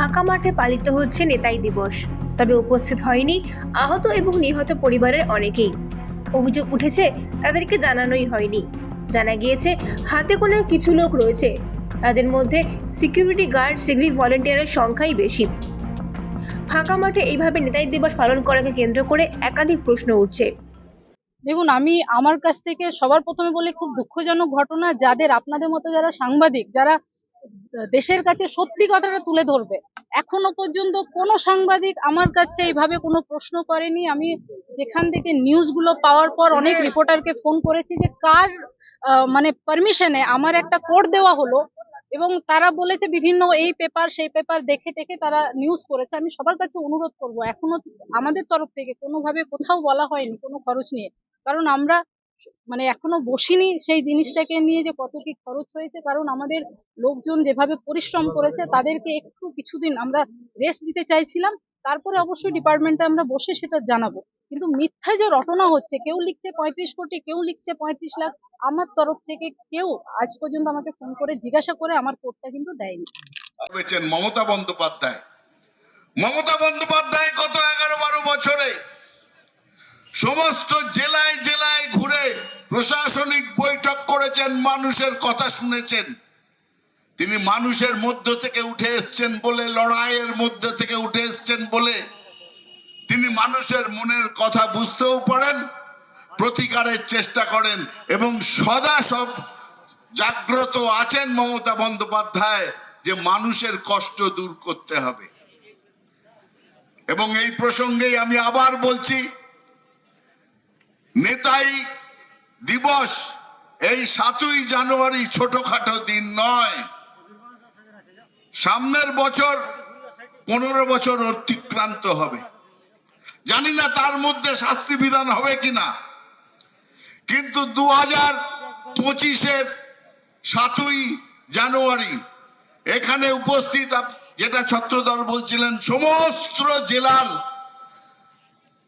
ফাঁকা মাঠে পালিত হচ্ছে নেতাই দিবস। তবে উপস্থিত হয়নি আহত এবং নিহত পরিবারের অনেকেই। অভিযোগ উঠেছে তাদেরকে জানানোই হয়নি। জানা গিয়েছে, হাতে গোনা কিছু লোক রয়েছে। তাদের মধ্যে সিকিউরিটি গার্ড সিভিক ভলেন্টিয়ারের সংখ্যাই বেশি। ফাঁকা মাঠে এইভাবে নেতাই দিবস পালন করাকে কেন্দ্র করে একাধিক প্রশ্ন উঠছে। দেখুন, আমি আমার কাছ থেকে সবার প্রথমে বলে, খুব দুঃখজনক ঘটনা, যাদের আপনাদের মতো যারা সাংবাদিক, যারা দেশের কাছে সত্যি কথাটা তুলে ধরবে এখনও পর্যন্ত কোনো সাংবাদিক আমার কাছে এইভাবে কোনো প্রশ্ন করেনি। আমি যেখান থেকে নিউজগুলো পাওয়ার পর অনেক রিপোর্টারকে ফোন করেছি যে কার মানে পারমিশনে আমার একটা কোড দেওয়া হলো এবং তারা বলেছে বিভিন্ন এই পেপার সেই পেপার দেখে টেকে তারা নিউজ করেছে। আমি সবার কাছে অনুরোধ করব এখনও আমাদের তরফ থেকে কোনোভাবে কোথাও বলা হয়নি কোনো খরচ নিয়ে। কারণ আমরা মানে এখনও বসিনি সেই জিনিসটাকে নিয়ে যে কত কি খরচ হয়েছে, কারণ আমাদের লোকজন যেভাবে পরিশ্রম করেছে, তাদেরকে একটু কিছুদিন আমরা রেস্ট দিতে চাইছিলাম, তারপরে অবশ্যই ডিপার্টমেন্টে আমরা বসে সেটা জানাব। কিন্তু মিথ্যা যে রটনা হচ্ছে, কেউ লিখছে পঁয়ত্রিশ কোটি, কেউ লিখছে পঁয়ত্রিশ লাখ, আমার তরফ থেকে কেউ আজ পর্যন্ত আমাকে ফোন করে জিজ্ঞাসা করে আমার কোডটা কিন্তু দেয়নি। মমতা বন্দ্যোপাধ্যায়। মমতা বন্দ্যোপাধ্যায় গত এগারো বারো বছরে সমস্ত জেলায় জেলায় ঘুরে প্রশাসনিক বৈঠক করেছেন, মানুষের কথা শুনেছেন। তিনি মানুষের মধ্য থেকে উঠে এসছেন বলে, লড়াইয়ের মধ্যে থেকে উঠে এসছেন বলে। তিনি মানুষের মনের কথা বুঝতেও পারেন, প্রতিকারের চেষ্টা করেন এবং সদা সব জাগ্রত আছেন মমতা বন্দ্যোপাধ্যায়, যে মানুষের কষ্ট দূর করতে হবে। এবং এই প্রসঙ্গেই আমি আবার বলছি নেতাই দিবস এই সাতই জানুয়ারি ছোটখাটো দিন নয়। সামনের বছর পনেরো বছর অতিক্রান্ত হবে। জানি না তার মধ্যে শাস্তি বিধান হবে কিনা। কিন্তু দু হাজার পঁচিশের সাতই জানুয়ারি এখানে উপস্থিত যেটা ছত্রধর বলছিলেন, সমস্ত জেলার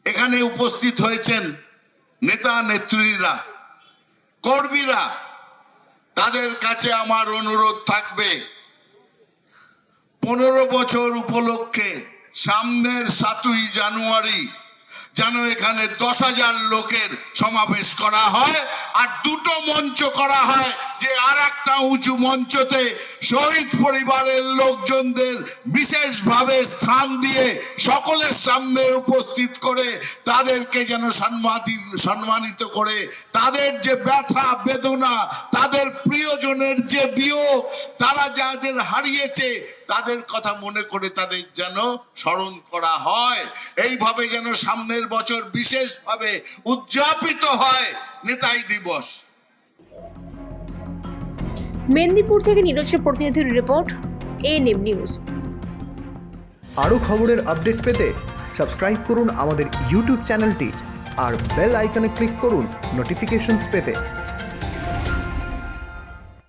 এখানে উপস্থিত হয়েছেন নেতা নেত্রীরা কর্মীরা তাদের কাছে আমার অনুরোধ থাকবে পনেরো বছর উপলক্ষে সামনের সাতই জানুয়ারি যেন এখানে দশ হাজার লোকের সমাবেশ করা হয় আর দুটো মঞ্চ করা হয় যে আর একটা উঁচু মঞ্চতে শহীদ পরিবারের লোকজনদের বিশেষভাবে স্থান দিয়ে সকলের সামনে উপস্থিত করে তাদেরকে যেন সম্মানিত সম্মানিত করে তাদের যে ব্যথা, বেদনা, তাদের প্রিয়জনের যে বিয়োগ যাদের হারিয়েছে তাদের কথা মনে করে তাদের যেন স্মরণ করা হয়। এইভাবে যেন সামনের বছর বিশেষভাবে উদযাপিত হয় নেতাই দিবস। মেদিনীপুর থেকে নিজস্ব প্রতিনিধির রিপোর্ট এএনএম নিউজ। আরও খবরের আপডেট পেতে সাবস্ক্রাইব করুন আমাদের ইউটিউব চ্যানেলটি আর বেল আইকনে ক্লিক করুন নোটিফিকেশনস পেতে।